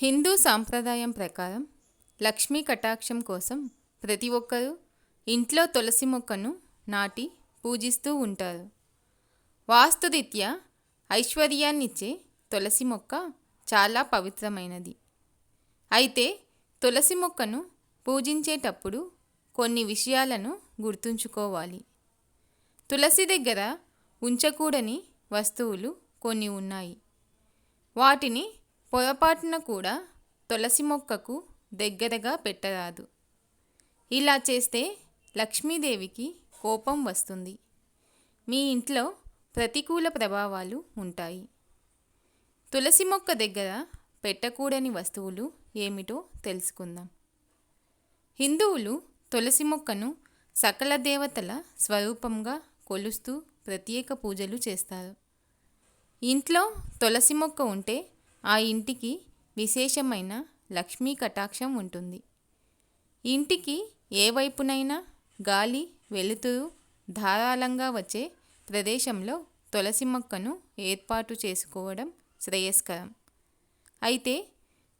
హిందూ సాంప్రదాయం ప్రకారం లక్ష్మీ కటాక్షం కోసం ప్రతి ఒక్కరూ ఇంట్లో తులసి మొక్కను నాటి పూజిస్తూ ఉంటారు. వాస్తురీత్యా ఐశ్వర్యాన్నిచ్చే తులసి మొక్క చాలా పవిత్రమైనది. అయితే తులసి మొక్కను పూజించేటప్పుడు కొన్ని విషయాలను గుర్తుంచుకోవాలి. తులసి దగ్గర ఉంచకూడని వస్తువులు కొన్ని ఉన్నాయి. వాటిని పొరపాటున కూడా తులసి మొక్కకు దగ్గరగా పెట్టరాదు. ఇలా చేస్తే లక్ష్మీదేవికి కోపం వస్తుంది. మీ ఇంట్లో ప్రతికూల ప్రభావాలు ఉంటాయి. తులసి మొక్క దగ్గర పెట్టకూడని వస్తువులు ఏమిటో తెలుసుకుందాం. హిందువులు తులసి మొక్కను సకల దేవతల స్వరూపంగా కొలుస్తూ ప్రత్యేక పూజలు చేస్తారు. ఇంట్లో తులసి మొక్క ఉంటే ఆ ఇంటికి విశేషమైన లక్ష్మీ కటాక్షం ఉంటుంది. ఇంటికి ఏ వైపునైనా గాలి వెలుతురు ధారాళంగా వచ్చే ప్రదేశంలో తులసి మొక్కను ఏర్పాటు చేసుకోవడం శ్రేయస్కరం. అయితే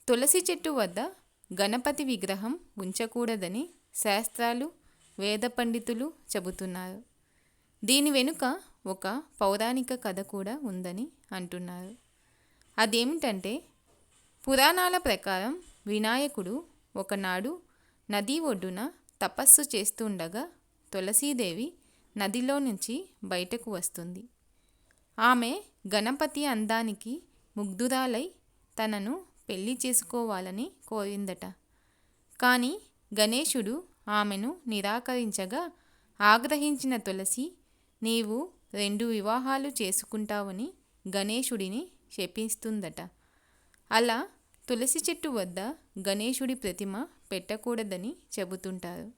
తులసి చెట్టు వద్ద గణపతి విగ్రహం ఉంచకూడదని శాస్త్రాలు వేద పండితులు చెబుతున్నారు. దీని వెనుక ఒక పౌరాణిక కథ కూడా ఉందని అంటున్నారు. అదేమిటంటే పురాణాల ప్రకారం వినాయకుడు ఒకనాడు నది ఒడ్డున తపస్సు చేస్తుండగా తులసీదేవి నదిలో నుంచి బయటకు వస్తుంది. ఆమె గణపతి అందానికి ముగ్ధురాలై తనను పెళ్ళి చేసుకోవాలని కోరిందట. కానీ గణేశుడు ఆమెను నిరాకరించగా ఆగ్రహించిన తులసి నీవు రెండు వివాహాలు చేసుకుంటావని గణేశుడిని శపిస్తుందట. అలా తులసి చెట్టు వద్ద గణేశుడి ప్రతిమ పెట్టకూడదని చెబుతుంటారు.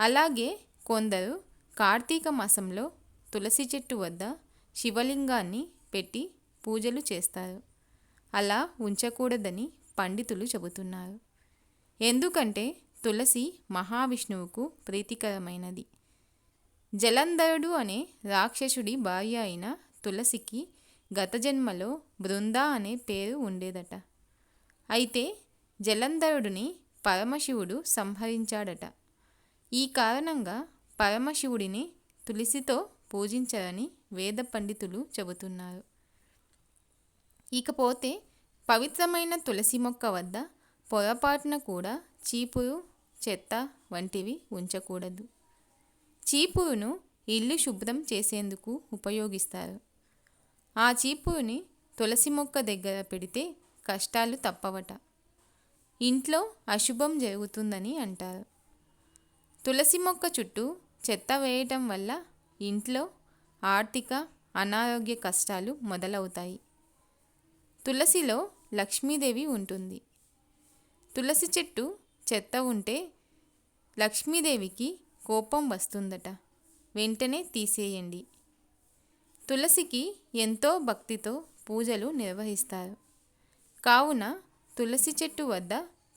అలాగే కొందరు కార్తీక మాసంలో తులసి చెట్టు వద్ద శివలింగాన్ని పెట్టి పూజలు చేస్తారు. అలా ఉంచకూడదని పండితులు చెబుతున్నారు. ఎందుకంటే తులసి మహావిష్ణువుకు ప్రీతికరమైనది. జలంధరుడు అనే రాక్షసుడి భార్య అయిన తులసికి గత జన్మలో బృంద అనే పేరు ఉండేదట. అయితే జలంధరుడిని పరమశివుడు సంహరించాడట. ఈ కారణంగా పరమశివుడిని తులసితో పూజించరని వేద పండితులు చెబుతున్నారు. ఇకపోతే పవిత్రమైన తులసి మొక్క వద్ద పొరపాటున కూడా చీపురు చెత్త వంటివి ఉంచకూడదు. చీపురును ఇల్లు శుభ్రం చేసేందుకు ఉపయోగిస్తారు. ఆ చీపుని తులసి మొక్క దగ్గర పెడితే కష్టాలు తప్పవట. ఇంట్లో అశుభం జరుగుతుందని అంటారు. తులసి మొక్క చుట్టూ చెత్త వేయటం వల్ల ఇంట్లో ఆర్థిక అనారోగ్య కష్టాలు మొదలవుతాయి. తులసిలో లక్ష్మీదేవి ఉంటుంది. తులసి చెట్టు చెత్త ఉంటే లక్ష్మీదేవికి కోపం వస్తుందట. వెంటనే తీసేయండి. తులసికి ఎంతో భక్తితో పూజలు నిర్వహిస్తారు. కావున తులసి చెట్టు వద్ద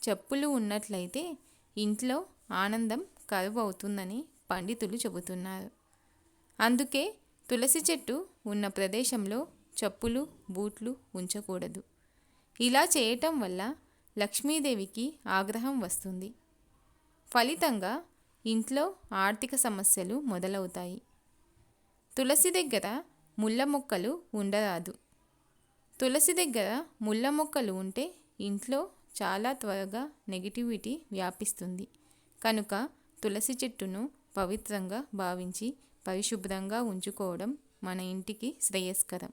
చెప్పులు ఉన్నట్లయితే ఇంట్లో ఆనందం కరువవుతుందని పండితులు చెబుతున్నారు. అందుకే తులసి చెట్టు ఉన్న ప్రదేశంలో చెప్పులు బూట్లు ఉంచకూడదు. ఇలా చేయటం వల్ల లక్ష్మీదేవికి ఆగ్రహం వస్తుంది. ఫలితంగా ఇంట్లో ఆర్థిక సమస్యలు మొదలవుతాయి. తులసి దగ్గర ముళ్ళ మొక్కలు ఉండరాదు. తులసి దగ్గర ముళ్ళ మొక్కలు ఉంటే ఇంట్లో చాలా త్వరగా నెగిటివిటీ వ్యాపిస్తుంది. కనుక తులసి చెట్టును పవిత్రంగా భావించి పరిశుభ్రంగా ఉంచుకోవడం మన ఇంటికి శ్రేయస్కరం.